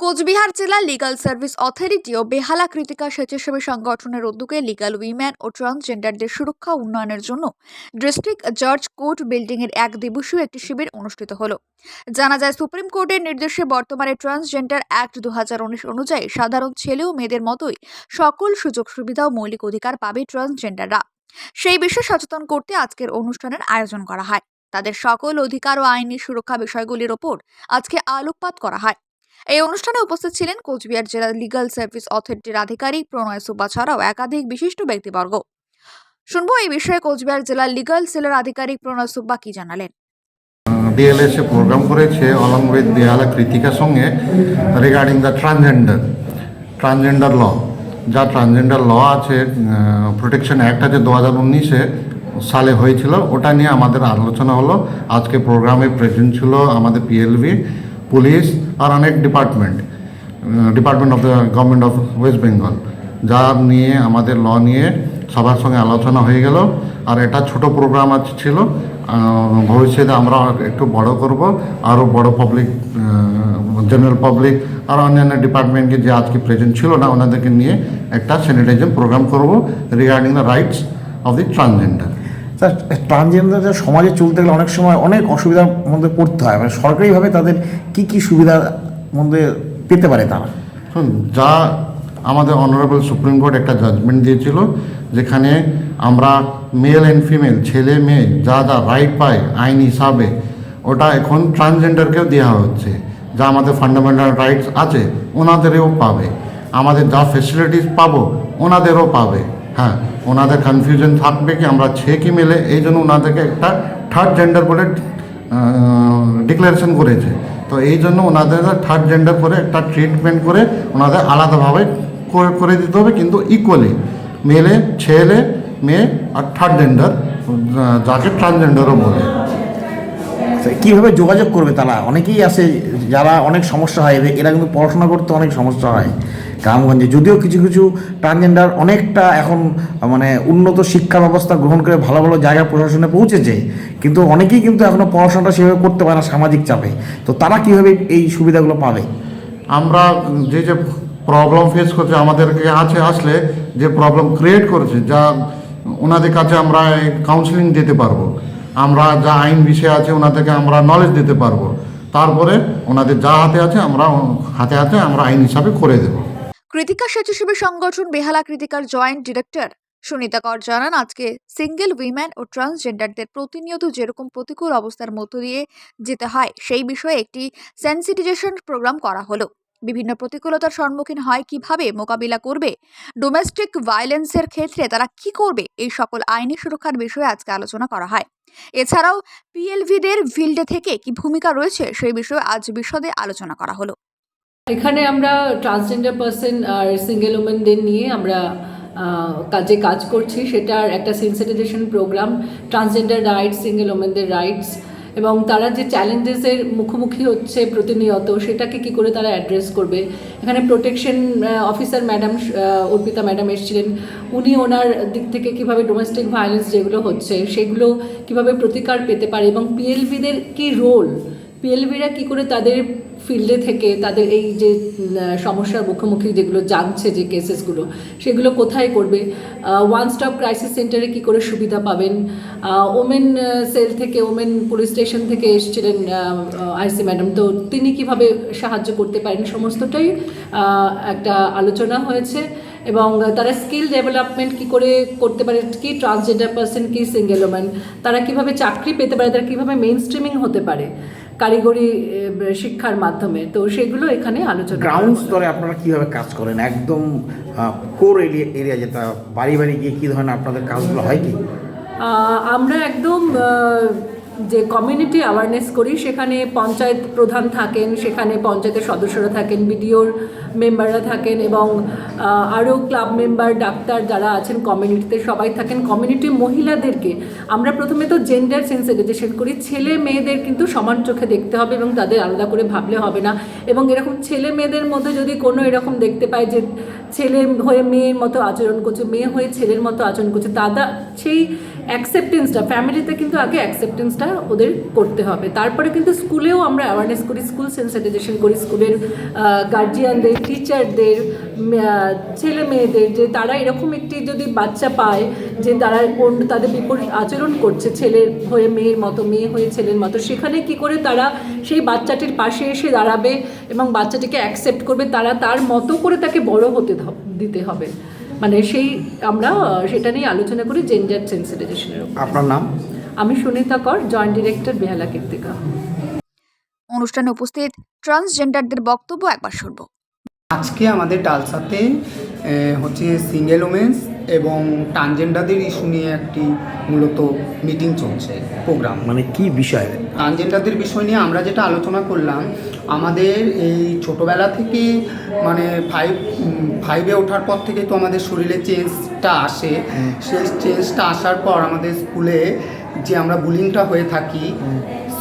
কোচবিহার জেলা legal service authority ও বেহালা কৃতিকা স্বেচ্ছাসেবী সংগঠনের উদ্যোগে লিগাল উইম্যান ও ট্রান্সজেন্ডারদের সুরক্ষা উন্নয়নের জন্য ডিস্ট্রিক্ট জাজ কোর্ট বিল্ডিং এর এক দিবসীয় একটি শিবির অনুষ্ঠিত হলো। জানা যায়, সুপ্রিম কোর্টের নির্দেশে বর্তমানে ট্রান্সজেন্ডার অ্যাক্ট দু হাজার উনিশ অনুযায়ী সাধারণ ছেলে ও মেয়েদের মতোই সকল সুযোগ সুবিধা ও মৌলিক অধিকার পাবে ট্রান্সজেন্ডাররা সেই বিষয়ে সচেতন করতে আজকের অনুষ্ঠানের আয়োজন করা হয়। তাদের সকল অধিকার ও আইনি সুরক্ষা বিষয়গুলির ওপর আজকে আলোকপাত করা হয়। এই অনুষ্ঠানে উপস্থিত ছিলেন কোচবিহার জেলা লিগাল সার্ভিস অথরিটির আধিকারিক প্রণয় সুব্বা ছাড়াও একাধিক বিশিষ্ট ব্যক্তিবর্গ। শুনব এই বিষয়ে কোচবিহার জেলা লিগাল সেলের আধিকারিক প্রণয় সুব্বা কি জানালেন। ডিএলএসএ প্রোগ্রাম করেছে অলং উইথ বেহালা কৃতিকার সঙ্গে regarding the transgender transgender law যা ট্রান্সজেন্ডার ল আছে প্রোটেকশন অ্যাক্ট আছে দু হাজার উনিশে, সালে হয়েছিল। ওটা নিয়ে আমাদের আলোচনা হলো। আজকে প্রোগ্রামে প্রেজেন্ট ছিল আমাদের পিএলভি পুলিশ আর অনেক department department of the government of West Bengal যা নিয়ে, আমাদের ল নিয়ে সবার সঙ্গে আলোচনা হয়ে গেল। আর এটা ছোট প্রোগ্রাম ছিল ভবিষ্যতে আমরা একটু বড় করব আরও বড় পাবলিক জেনারেল পাবলিক আর অন্যান্য ডিপার্টমেন্টকে যে আজকে প্রেজেন্ট ছিল না, ওনাদেরকে নিয়ে একটা স্যানিটাইজেশন প্রোগ্রাম করব regarding the rights of the transgender sir ট্রান্সজেন্ডারদের সমাজে চলতে গেলে অনেক সময় অনেক অসুবিধার মধ্যে পড়তে হয়। মানে সরকারিভাবে তাদের কি কি সুবিধার মধ্যে পেতে পারে তারা? যা আমাদের অনারেবল সুপ্রিম কোর্ট একটা জাজমেন্ট দিয়েছিল, যেখানে আমরা মেল অ্যান্ড ফিমেল ছেলে, মেয়ে, যা যা রাইট পায়, আইন হিসাবে, ওটা এখন ট্রান্সজেন্ডারকেও দেওয়া হচ্ছে। যা আমাদের ফান্ডামেন্টাল রাইটস আছে, ওনাদেরও পাবে। আমাদের যা ফেসিলিটিস পাবো, ওনাদেরও পাবে। হ্যাঁ ওনাদের কনফিউশন থাকবে কি? আমরা ছে কি মেলে? এই জন্য ওনাদেরকে একটা থার্ড জেন্ডার বলে ডিক্লারেশন করেছে। তো এই জন্য ওনাদের থার্ড জেন্ডার করে একটা ট্রিটমেন্ট করে ওনাদের আলাদাভাবে করে দিতে হবে, কিন্তু ইকুয়ালি মেলে, ছেলে, মেয়ে আর থার্ড জেন্ডার যাকে ট্রান্সজেন্ডারও বলে। কীভাবে যোগাযোগ করবে তারা? অনেকেই আছে যারা অনেক সমস্যা হয়, এরা কিন্তু পড়াশোনা করতে অনেক সমস্যা হয়। গ্রামগঞ্জে। যদিও কিছু কিছু ট্রান্সজেন্ডার অনেকটা এখন মানে উন্নত শিক্ষা ব্যবস্থা গ্রহণ করে ভালো ভালো জায়গা প্রশাসনে পৌঁছেছে, কিন্তু অনেকেই কিন্তু এখনও পড়াশোনাটা সেভাবে করতে পারে না সামাজিক চাপে। তো তারা কীভাবে এই সুবিধাগুলো পাবে? আমরা যে যে প্রবলেম ফেস করছে, আমাদেরকে আছে, আসলে যে প্রবলেম ক্রিয়েট করেছে, যা ওনাদের কাছে আমরা কাউন্সিলিং দিতে পারব। আমরা যা আইন বিষয় আছে ওনাদেরকে আমরা নলেজ দিতে পারব। তারপরে ওনাদের যা হাতে আছে, আমরা হাতে হাতে আমরা আইন হিসাবে করে দেবো। কৃতিকা স্বেচ্ছাসেবী সংগঠন বেহালা কৃতিকার জয়েন্ট ডিরেক্টর। সুনিতা কর জানান, আজকে সিঙ্গেল উইম্যান ও ট্রান্সজেন্ডারদের প্রতিনিয়ত যেরকম প্রতিকূল অবস্থার মধ্য দিয়ে যেতে হয়, সেই বিষয়ে একটি সেন্সিটাইজেশন প্রোগ্রাম করা হলো। বিভিন্ন প্রতিকূলতার সম্মুখীন হয় কীভাবে, মোকাবিলা করবে, ডোমেস্টিক ভায়োলেন্সের ক্ষেত্রে তারা কি করবে, এই সকল আইনি সুরক্ষার বিষয়ে আজকে আলোচনা করা হয়। এছাড়াও, পিএলভিদের ফিল্ডে থেকে কি ভূমিকা রয়েছে, সেই বিষয়ে আজ বিশদে আলোচনা করা হলো। এখানে আমরা ট্রান্সজেন্ডার পার্সন আর সিঙ্গেল উমেনদের নিয়ে আমরা কাজে কাজ করছি। সেটার একটা sensitization program transgender rights single উমেনদের rights এবং তারা যে চ্যালেঞ্জেসের মুখোমুখি হচ্ছে প্রতিনিয়ত, সেটাকে কি করে তারা অ্যাড্রেস করবে? এখানে protection officer madam Arpita madam এসেছিলেন। উনি ওনার দিক থেকে কীভাবে ডোমেস্টিক ভায়োলেন্স যেগুলো হচ্ছে, সেগুলো কীভাবে প্রতিকার পেতে পারে এবং পিএলভিদের কি রোল পিএলভিরা কি করে তাদের ফিল্ডে থেকে তাদের এই যে সমস্যার মুখোমুখি যেগুলো জানছে যে কেসেসগুলো সেগুলো কোথায় করবে? ওয়ান স্টপ ক্রাইসিস সেন্টারে কি করে সুবিধা পাবেন? ওমেন সেল থেকে ওমেন পুলিশ স্টেশন থেকে এসেছিলেন আইসি ম্যাডাম। তো তিনি কীভাবে সাহায্য করতে পারেন? সমস্তটাই একটা আলোচনা হয়েছে। এবং তারা স্কিল ডেভেলপমেন্ট কি করে করতে পারে? কি ট্রান্সজেন্ডার পার্সন কি সিঙ্গেল ওম্যান তারা কীভাবে চাকরি পেতে পারে? তারা কীভাবে মেইন স্ট্রিমিং হতে পারে? কারিগরি শিক্ষার মাধ্যমে। তো সেগুলো এখানে আলোচনা গ্রাউন্ড স্তরে আপনারা কীভাবে কাজ করেন? একদম কোর এরিয়া এরিয়া যেটা বাড়ি বাড়ি গিয়ে কী ধরনের আপনাদের কাজগুলো হয় কি? আমরা একদম যে কমিউনিটি অ্যাওয়ারনেস করি, সেখানে পঞ্চায়েত প্রধান থাকেন, সেখানে পঞ্চায়েতের সদস্যরা থাকেন বিডিওর মেম্বাররা থাকেন এবং আরও ক্লাব মেম্বার ডাক্তার যারা আছেন কমিউনিটিতে সবাই থাকেন। কমিউনিটি মহিলাদেরকে আমরা প্রথমে তো জেন্ডার সেন্সিটাইজেশন করি। ছেলে মেয়েদের কিন্তু সমান চোখে দেখতে হবে এবং তাদের আলাদা করে ভাবলে হবে না। এবং এরকম ছেলে মেয়েদের মধ্যে যদি কোনো এরকম দেখতে পায় যে ছেলে হয়ে মেয়ের মতো আচরণ করছে, মেয়ে হয়ে ছেলের মতো আচরণ করছে দাদা সেই অ্যাকসেপ্টেন্সটা ফ্যামিলিতে কিন্তু আগে অ্যাকসেপ্টেন্সটা ওদের করতে হবে। তারপরে কিন্তু স্কুলেও আমরা অ্যাওয়ারনেস করি স্কুল সেন্সিটাইজেশন করি, স্কুলের গার্জিয়ানদের টিচারদের ছেলে মেয়েদের যে তারা এরকম একটি যদি বাচ্চা পায়, যে তারা কোন তাদের বিপরীত আচরণ করছে ছেলের হয়ে মেয়ের মতো, মেয়ে হয়ে ছেলের মতো, সেখানে কি করে তারা সেই বাচ্চাটির পাশে এসে দাঁড়াবে এবং বাচ্চাটিকে অ্যাকসেপ্ট করবে, তারা তার মতো করে তাকে বড় হতে দিতে হবে। মানে সেই আমরা সেটা নিয়ে আলোচনা করি জেন্ডার সেন্সিটাইজেশনের আপনার নাম? আমি সুনিতা কর জয়েন্ট ডিরেক্টর বেহালা কীর্তিকা। অনুষ্ঠানে উপস্থিত ট্রান্সজেন্ডারদের বক্তব্য একবার শুনব। আজকে আমাদের ডালসাতে হচ্ছে সিঙ্গেল ওমেন্স এবং ট্রানজেন্ডারদের ইস্যু নিয়ে একটি মূলত মিটিং চলছে প্রোগ্রাম মানে কি বিষয়? ট্রানজেন্ডারদের বিষয় নিয়ে আমরা যেটা আলোচনা করলাম আমাদের এই ছোটোবেলা থেকে মানে ফাইভ ফাইভে ওঠার পর থেকে তো আমাদের শরীরে চেঞ্জটা আসে। সেই চেঞ্জটা আসার পর আমাদের স্কুলে যে আমরা বুলিংটা হয়ে থাকি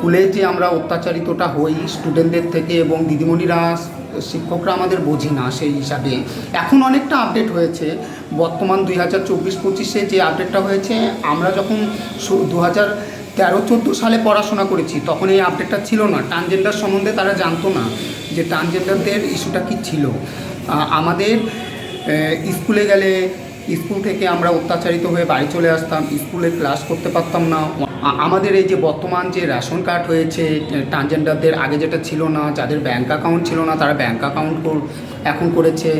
স্কুলে যে আমরা অত্যাচারিতটা হই স্টুডেন্টদের থেকে এবং দিদিমণিরা, শিক্ষকরা আমাদের বোঝি না সেই হিসাবে। এখন অনেকটা আপডেট হয়েছে। বর্তমান দুই হাজার চব্বিশ পঁচিশে যে আপডেটটা হয়েছে, আমরা যখন দু হাজার তেরো, চোদ্দ সালে পড়াশোনা করেছি, তখন এই আপডেটটা ছিল না। ট্রানজেন্ডার সম্বন্ধে তারা জানতো না যে ট্রানজেন্ডারদের ইস্যুটা কি ছিল। আমাদের স্কুলে গেলে, স্কুল থেকে আমরা অত্যাচারিত হয়ে বাড়ি চলে আসতাম, স্কুলে ক্লাস করতে পারতাম না। আমাদের এই যে বর্তমান যে রেশন কার্ড হয়েছে ট্রানজেন্ডারদের আগে যেটা ছিল না, যাদের ব্যাংক অ্যাকাউন্ট ছিল না, তারা ব্যাংক অ্যাকাউন্ট এখন করেছে।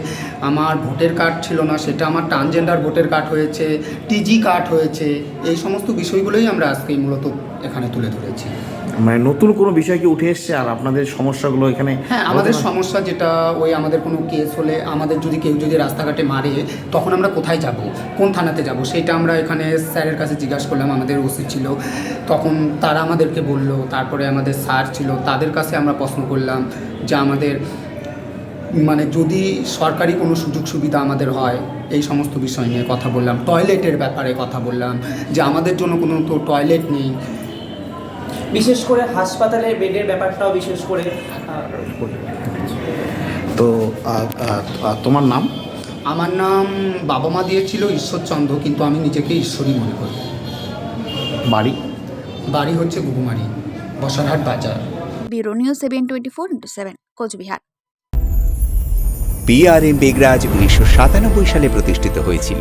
আমার ভোটের কার্ড ছিল না, সেটা আমার ট্রানজেন্ডার ভোটের কার্ড হয়েছে টিজি কার্ড হয়েছে, এই সমস্ত বিষয়গুলোই আমরা আজকে মূলত এখানে তুলে ধরেছি। মানে নতুন কোনো বিষয় কি উঠে এসছে আর আপনাদের সমস্যাগুলো এখানে হ্যাঁ আমাদের সমস্যা যেটা ওই আমাদের কোনো কেস হলে আমাদের যদি কেউ যদি রাস্তাঘাটে মারে তখন আমরা কোথায় যাব? কোন থানাতে যাব? সেটা আমরা এখানে স্যারের কাছে জিজ্ঞাসা করলাম আমাদের ওসি ছিল। তখন তারা আমাদেরকে বলল তারপরে আমাদের স্যার ছিল তাদের কাছে আমরা প্রশ্ন করলাম যে আমাদের মানে যদি সরকারি কোনো সুযোগ সুবিধা আমাদের হয় এই সমস্ত বিষয় নিয়ে কথা বললাম। টয়লেটের ব্যাপারে কথা বললাম যে আমাদের জন্য কোনো তো টয়লেট নেই। বিশেষ করে হাসপাতালের বেডের ব্যাপারটাও বিশেষ করে তো তোমার নাম? আমার নাম বাবা মা দিয়েছিল ঈশ্বরচন্দ্র কিন্তু আমি নিজেকে ঈশ্বরই মনে করি। বাড়ি? বাড়ি হচ্ছে গুগুমারি বসারহাট বাজার। Bureau news seven twenty four into seven Cooch Behar. PRM Begraj উনিশশো সাতানব্বই সালে প্রতিষ্ঠিত হয়েছিল।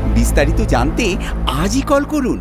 বিস্তারিত জানতে আজই কল করুন।